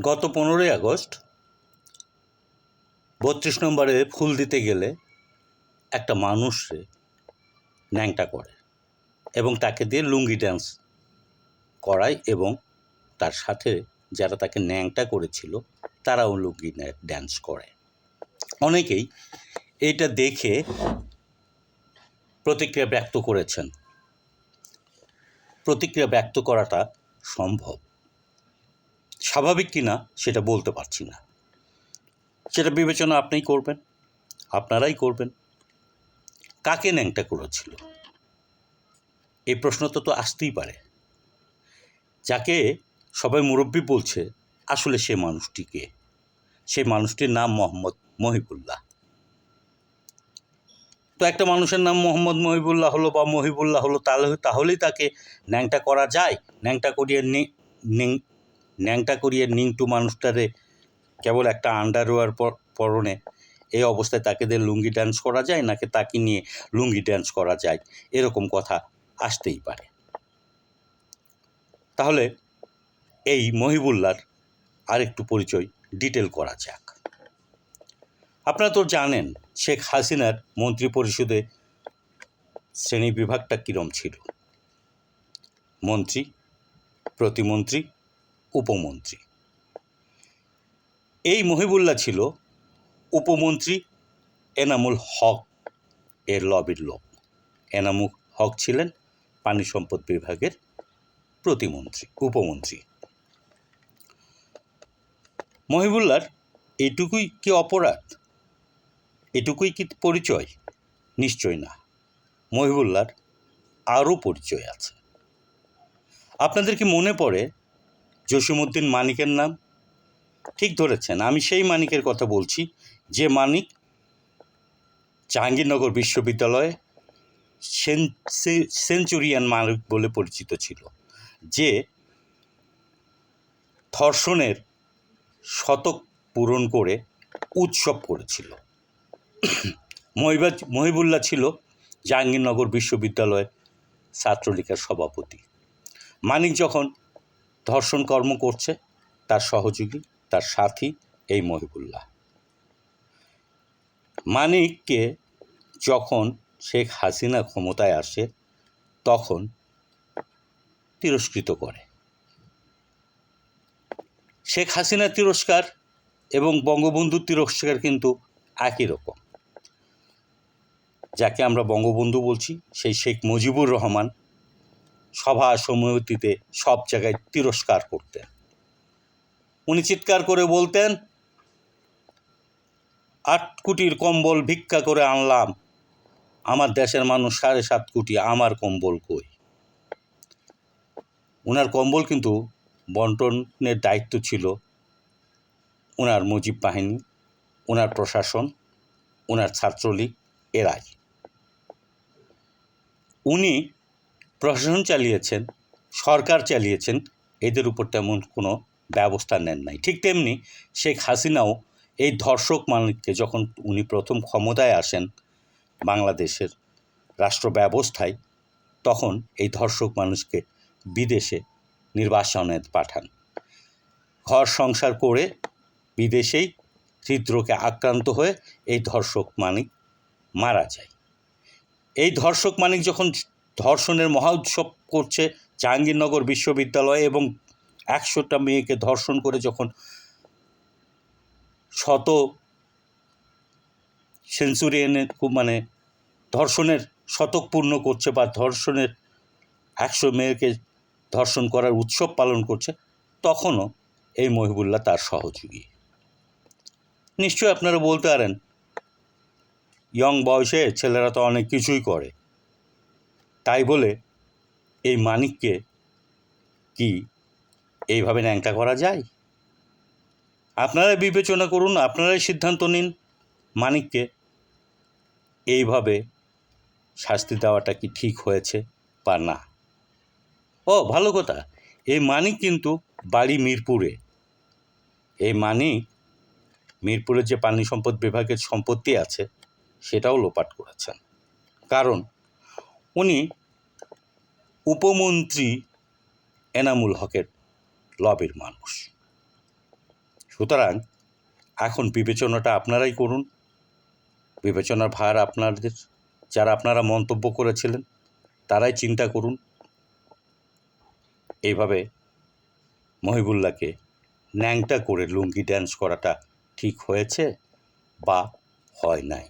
গত পনেরোই আগস্ট বত্রিশ নম্বরে ফুল দিতে গেলে একটা মানুষে ন্যাংটা করে এবং তাকে দিয়ে লুঙ্গি ড্যান্স করায় এবং তার সাথে যারা তাকে ন্যাংটা করেছিল, তারাও লুঙ্গি ড্যান্স করে। অনেকেই এইটা দেখে প্রতিক্রিয়া ব্যক্ত করেছেন। প্রতিক্রিয়া ব্যক্ত করাটা সম্ভব। স্বাভাবিক কি না, সেটা বলতে পারছি না। সেটা বিবেচনা আপনিই করবেন, আপনারাই করবেন। কাকে ন্যাংটা করেছিল? এই প্রশ্ন তো তো আসতেই পারে। যাকে সবাই মুরব্বী বলছে, আসলে সে মানুষটিকে সেই মানুষটির নাম মোহাম্মদ মহিবুল্লাহ। তো একটা মানুষের নাম মোহাম্মদ মহিবুল্লাহ হলো বা মহিবুল্লাহ হলো, তাহলে, তাহলেই তাকে ন্যাংটা করা যায়। ন্যাংটা করিয়ে ন্যাংটা করিয়ে নিংটু মানুষটারে কেবল একটা আন্ডারওয়্যার পরনে এই অবস্থায় তাকে দিয়ে লুঙ্গি ড্যান্স করা যায় নাকি তাকে নিয়ে লুঙ্গি ড্যান্স করা যায়? এরকম কথা আসতেই পারে। তাহলে এই মহিবুল্লার আরেকটু পরিচয় ডিটেল করা যাক। আপনারা তো জানেন শেখ হাসিনার মন্ত্রী পরিষদে শ্রেণি বিভাগটা কীরম ছিল? মন্ত্রী, প্রতিমন্ত্রী উপমন্ত্রী। এই মহিবুল্লাহ ছিল উপমন্ত্রী এনামুল হক এর লবির লোক। এনামুল হক ছিলেন পানি সম্পদ বিভাগের প্রতিমন্ত্রী, উপমন্ত্রী। মহিবুল্লার এটুকুই কি অপরাধ? এটুকুই কি পরিচয়? নিশ্চয় না। মহিবুল্লার আরও পরিচয় আছে। আপনাদের কি মনে পড়ে জসিমুদ্দিন মানিকের নাম। ঠিক ধরেছেন, আমি সেই মানিকের কথা বলছি। যে মানিক জাহাঙ্গীরনগর বিশ্ববিদ্যালয়ে সেঞ্চুরিয়ান মানিক বলে পরিচিত ছিল, যে ধর্ষণের শতক পূরণ করে উৎসব করেছিল। মহিবা মহিবুল্লাহ ছিল জাহাঙ্গীরনগর বিশ্ববিদ্যালয়ের ছাত্রলীগের সভাপতি। মানিক যখন ধর্ষণ কর্ম করছে তার সহযোগী, তার সাথী এই মহিবুল্লাহ। মানিককে যখন শেখ হাসিনা ক্ষমতায় আসে, তখন তিরস্কৃত করে। শেখ হাসিনা তিরস্কার এবং বঙ্গবন্ধুর তিরস্কার কিন্তু একই রকম। যাকে আমরা বঙ্গবন্ধু বলছি, সেই শেখ মুজিবুর রহমান সভা সমিতিতে সব জায়গায় তিরস্কার করতেন উনি চিৎকার করে বলতেন, আট কোটির কম্বল ভিক্ষা করে আনলাম। আমার দেশের মানুষ সাড়ে সাত কোটি, আমার কম্বল কই? ওনার কম্বল কিন্তু বন্টনের দায়িত্ব ছিল। ওনার মুজিব বাহিনী ওনার প্রশাসন ওনার ছাত্রলীগ, এরাই। উনি প্রশাসন চালিয়েছেন, সরকার চালিয়েছেন, এদের উপর তেমন কোনো ব্যবস্থা নেন নাই। ঠিক তেমনি শেখ হাসিনাও এই ধর্ষক মালিককে যখন উনি প্রথম ক্ষমতায় আসেন বাংলাদেশের রাষ্ট্র ব্যবস্থায়, তখন এই ধর্ষক মানুষকে বিদেশে নির্বাসনে পাঠান। ঘর সংসার করে বিদেশেই হৃদরোগে আক্রান্ত হয়ে এই ধর্ষক মানিক মারা যায়। এই ধর্ষক মানিক যখন ধর্ষণের মহা উৎসব করছে জাহাঙ্গীরনগর বিশ্ববিদ্যালয়ে এবং একশোটা মেয়েকে ধর্ষণ করে যখন শত সেঞ্চুরিয়ানের মানে ধর্ষণের শতক পূর্ণ করছে বা ধর্ষণের একশো মেয়েকে ধর্ষণ করার উৎসব পালন করছে, তখনও এই মহিবুল্লাহ তার সহযোগী। নিশ্চয়ই আপনারা বলতে পারেন ইয়ং বয়সে ছেলেরা তো অনেক কিছুই করে। তাই বলে এই মানিককে কি এইভাবে ন্যাংটা করা যায়? আপনারা বিবেচনা করুন, আপনারাই সিদ্ধান্ত নিন মানিককে এইভাবে শাস্তি দেওয়াটা কি ঠিক হয়েছে বা না। ও, ভালো কথা। এই মানিক কিন্তু বাড়ি মিরপুরে। এই মানিক মিরপুরের যে পানি সম্পদ বিভাগের সম্পত্তি আছে, সেটাও লোপাট করেছেন। কারণ উনি উপমন্ত্রী এনামুল হকের লবের মানুষ। সুতরাং এখন বিবেচনাটা আপনারাই করুন। বিবেচনার ভার আপনাদের, যারা আপনারা মন্তব্য করেছিলেন, তারাই চিন্তা করুন। এইভাবে মহিবুল্লাহকে ন্যাংটা করে লুঙ্গি ড্যান্স করাটা ঠিক হয়েছে বা হয় নাই?